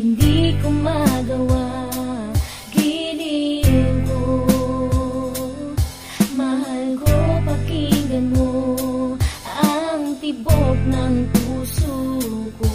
hindi ko magawa. Giliw ko. Mahal ko Ang tibok ng puso ko